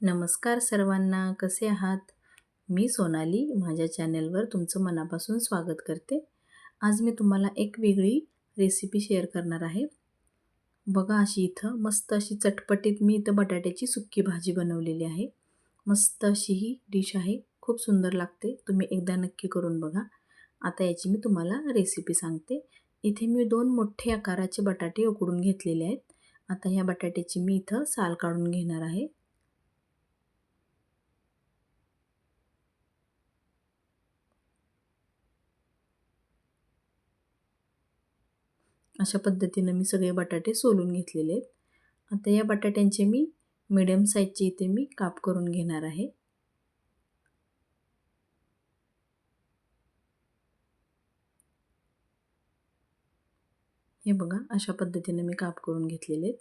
नमस्कार सर्वांना कसे आहात? मी सोनाली माझ्या चॅनलवर तुमचं मनापासून स्वागत करते. आज मी तुम्हाला एक वेगळी रेसिपी शेअर करणार आहे. बघा अशी इथं मस्त अशी चटपटीत मी इथं बटाट्याची सुक्की भाजी बनवलेली आहे. मस्त अशी ही डिश आहे खूप सुंदर लागते. तुम्ही एकदा नक्की करून बघा. आता याची मी तुम्हाला रेसिपी सांगते. इथे मी दोन मोठे आकाराचे बटाटे उकडून घेतलेले आहेत. आता ह्या बटाट्याची मी इथं साल काढून घेणार आहे. अशा पद्धतीनं मी सगळे बटाटे सोलून घेतलेले आहेत. आता या बटाट्यांचे मी मिडियम साईजचे इथे मी काप करून घेणार आहे. हे बघा अशा पद्धतीने मी काप करून घेतलेले आहेत.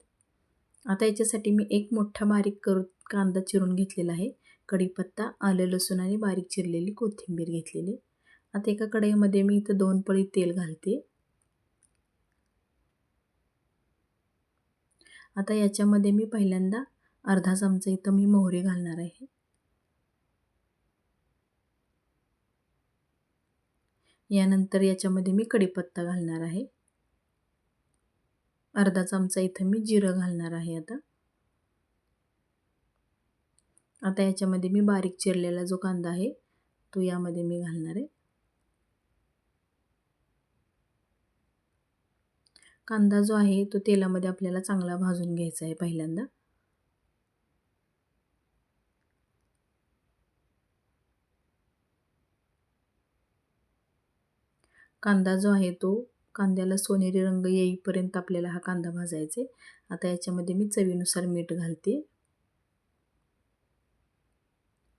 आता याच्यासाठी मी एक मोठा बारीक करू कांदा चिरून घेतलेला आहे. कढीपत्ता आलं लसूण आणि बारीक चिरलेली कोथिंबीर घेतलेली आता एका कढईमध्ये मी इथं दोन पळी तेल घालते. आता याच्यामध्ये मी पहिल्यांदा अर्धा चमचा इथं मी मोहरी घालणार आहे. यानंतर याच्यामध्ये मी कढीपत्ता घालणार आहे. अर्धा चमचा इथं मी जिरं घालणार आहे आता. आता याच्यामध्ये मी बारीक चिरलेला जो कांदा आहे तो यामध्ये मी घालणार आहे. कांदा जो आहे तो तेलामध्ये आपल्याला चांगला भाजून घ्यायचा आहे पहिल्यांदा. कांदा जो आहे तो कांद्याला सोनेरी रंग येईपर्यंत आपल्याला हा कांदा भाजायचा आहे. आता याच्यामध्ये मी चवीनुसार मीठ घालते.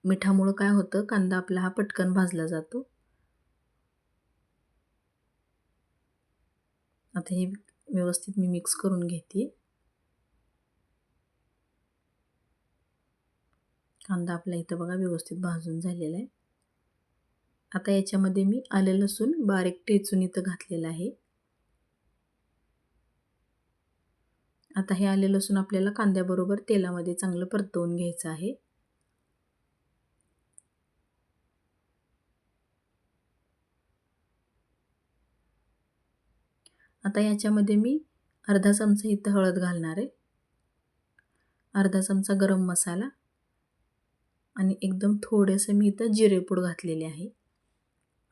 मिठामुळं काय होतं कांदा आपला हा पटकन भाजला जातो. आता हे व्यवस्थित मी मिक्स करून घेते. कांदा आपला इथं बघा व्यवस्थित भाजून झालेला आहे. आता याच्यामध्ये मी आलं लसूण बारीक टेचून इथं घातलेलं आहे. आता हे आले लसूण आपल्याला कांद्याबरोबर तेलामध्ये चांगलं परतवून घ्यायचं आहे. आता याच्यामध्ये मी अर्धा चमचा इथं हळद घालणार आहे. अर्धा चमचा गरम मसाला आणि एकदम थोडंसं मी इथं जिरेपूड घातलेले आहे.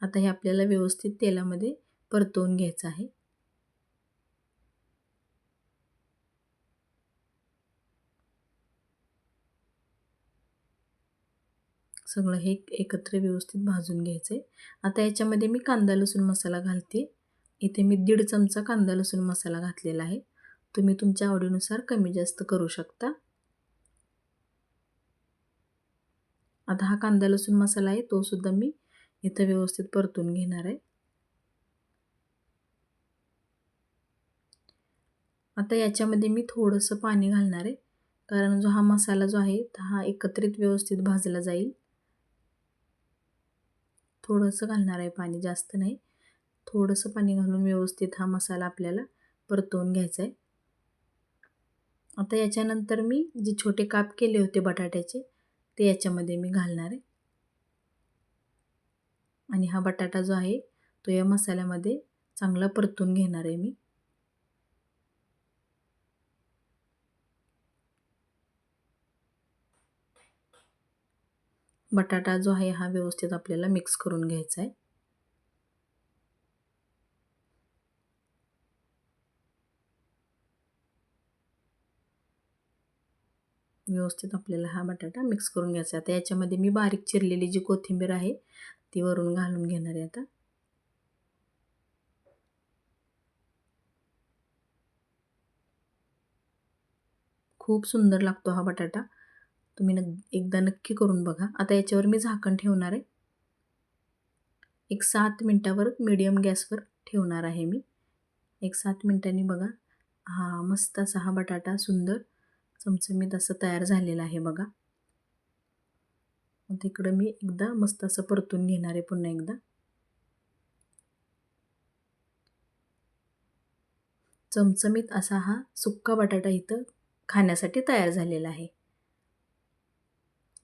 आता हे आपल्याला व्यवस्थित तेलामध्ये परतवून घ्यायचं आहे. सगळं हे एकत्र व्यवस्थित भाजून घ्यायचं आहे आता याच्यामध्ये मी कांदा लसूण मसाला घालते. इथे मी दीड चमचा कांदा लसूण मसाला घातलेला आहे. तुम्ही तुमच्या आवडीनुसार कमी जास्त करू शकता. आता हा कांदा लसूण मसाला आहे तो सुद्धा मी इथं व्यवस्थित परतून घेणार आहे. आता याच्यामध्ये मी थोडंसं पाणी घालणार आहे कारण जो हा मसाला जो आहे हा एकत्रित व्यवस्थित भाजला जाईल. थोडंसं घालणार आहे पाणी जास्त नाही. थोडंसं पाणी घालून व्यवस्थित हा मसाला आपल्याला परतवून घ्यायचा आहे आता याच्यानंतर मी जे छोटे काप केले होते बटाट्याचे ते याच्यामध्ये मी घालणार. आहे आणि हा बटाटा जो आहे तो या मसाल्यामध्ये चांगला परतून घेणार आहे मी. बटाटा जो आहे हा व्यवस्थित आपल्याला मिक्स करून घ्यायचा आहे व्यवस्थित आपल्याला हा बटाटा मिक्स करून घ्यायचा. आता याच्यामध्ये मी बारीक चिरलेली जी कोथिंबीर आहे ती वरून घालून घेणार आहे आता. खूप सुंदर लागतो हा बटाटा. तुम्ही न एकदा नक्की करून बघा. आता याच्यावर मी झाकण ठेवणार आहे. एक सात मिनटावर मीडियम गॅसवर ठेवणार आहे मी. एक सात मिनटांनी बघा. हा मस्त असा हा बटाटा सुंदर चमचमीत असं तयार झालेलं आहे बघा. तिकडं मी एकदा मस्त असं परतून घेणार आहे पुन्हा एकदा. चमचमीत असा हा सुक्का बटाटा इथं खाण्यासाठी तयार झालेला आहे.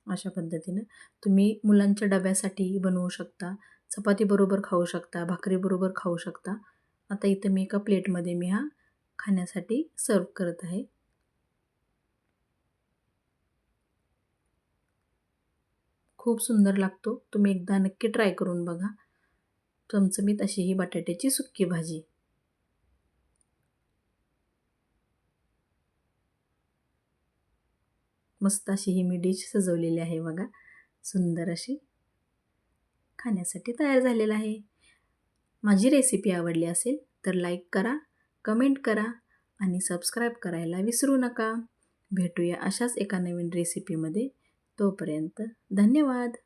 अशा पद्धतीनं तुम्ही मुलांच्या डब्यासाठी बनवू शकता चपातीबरोबर खाऊ शकता भाकरीबरोबर खाऊ शकता. आता इथं मी एका प्लेटमध्ये मी हा खाण्यासाठी सर्व करत आहे. खूप सुंदर लागतो. तुम्ही एकदा नक्की ट्राय करून बघा. चमचमीत अशी ही बटाट्याची सुक्की भाजी. मस्त अशी ही मी डिश सजवलेली आहे बघा. सुंदर अशी खाण्यासाठी तयार झालेलं आहे. माझी रेसिपी आवडली असेल तर लाईक करा कमेंट करा आणि सबस्क्राईब करायला विसरू नका. भेटूया अशाच एका नवीन रेसिपीमध्ये तोपर्यंत धन्यवाद.